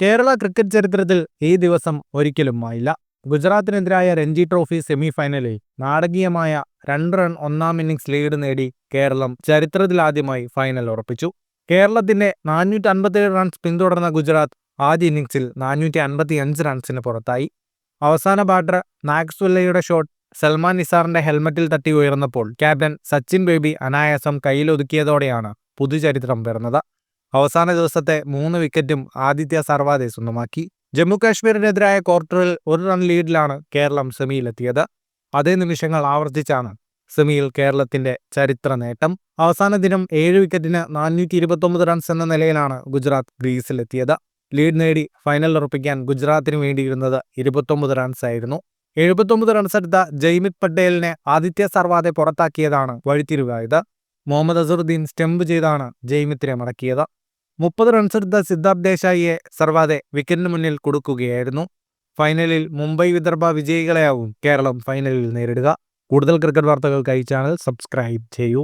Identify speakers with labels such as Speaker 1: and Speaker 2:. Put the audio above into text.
Speaker 1: Kerala cricket ചരിത്രത്തിൽ ഈ ദിവസം ഒരിക്കലും മായില്ല. ഗുജറാത്തിനെതിരായ രഞ്ജി ട്രോഫി സെമി ഫൈനലിൽ നാടകീയമായ രണ്ട് റൺ ഒന്നാം ഇന്നിംഗ്സ് ലീഡ് നേടി കേരളം ചരിത്രത്തിലാദ്യമായി ഫൈനൽ ഉറപ്പിച്ചു. കേരളത്തിന്റെ നാനൂറ്റി അൻപത്തിയേഴ് റൺസ് പിന്തുടർന്ന ഗുജറാത്ത് ആദ്യ ഇന്നിംഗ്സിൽ നാനൂറ്റി അൻപത്തി അഞ്ച് റൺസിന് പുറത്തായി. അവസാന ബാറ്റർ മാക്സ്വെല്ലയുടെ ഷോട്ട് സൽമാൻ നിസാറിന്റെ ഹെൽമറ്റിൽ തട്ടി ഉയർന്നപ്പോൾ ക്യാപ്റ്റൻ സച്ചിൻ ബേബി അനായാസം കയ്യിലൊതുക്കിയതോടെയാണ് പുതുചരിത്രം പിറന്നത് അവസാന ദിവസത്തെ മൂന്ന് വിക്കറ്റും ആദിത്യ സർവാദെ സ്വന്തമാക്കി. ജമ്മുകാശ്മീരിനെതിരായ ക്വാർട്ടറിൽ ഒരു റൺ ലീഡിലാണ് കേരളം സെമിയിലെത്തിയത്. അതേ നിമിഷങ്ങൾ ആവർത്തിച്ചാണ് സെമിയിൽ കേരളത്തിന്റെ ചരിത്ര നേട്ടം. അവസാന ദിനം ഏഴ് വിക്കറ്റിന് നാനൂറ്റി ഇരുപത്തൊമ്പത് റൺസ് എന്ന നിലയിലാണ് ഗുജറാത്ത് ഗ്രീസിലെത്തിയത്. ലീഡ് നേടി ഫൈനൽ ഉറപ്പിക്കാൻ ഗുജറാത്തിന് വേണ്ടിയിരുന്നത് ഇരുപത്തൊമ്പത് റൺസ് ആയിരുന്നു. എഴുപത്തൊമ്പത് റൺസ് എടുത്ത ജയ്മിത് പട്ടേലിനെ ആദിത്യ സർവാദെ പുറത്താക്കിയതാണ് വഴിത്തിരിവായത്. മുഹമ്മദ് അസറുദ്ദീൻ സ്റ്റംപ് ചെയ്താണ് ജയ്മിത്തിനെ മടക്കിയത്. മുപ്പത് റൺസെടുത്ത സിദ്ധാർത്ഥ് ദേശായിയെ സർവാതെ വിക്കറ്റിന് മുന്നിൽ കൊടുക്കുകയായിരുന്നു. ഫൈനലിൽ മുംബൈ വിദർഭ വിജയികളെയാവും കേരളം ഫൈനലിൽ നേരിടുക. കൂടുതൽ ക്രിക്കറ്റ് വാർത്തകൾക്കായി ചാനൽ സബ്സ്ക്രൈബ് ചെയ്യൂ.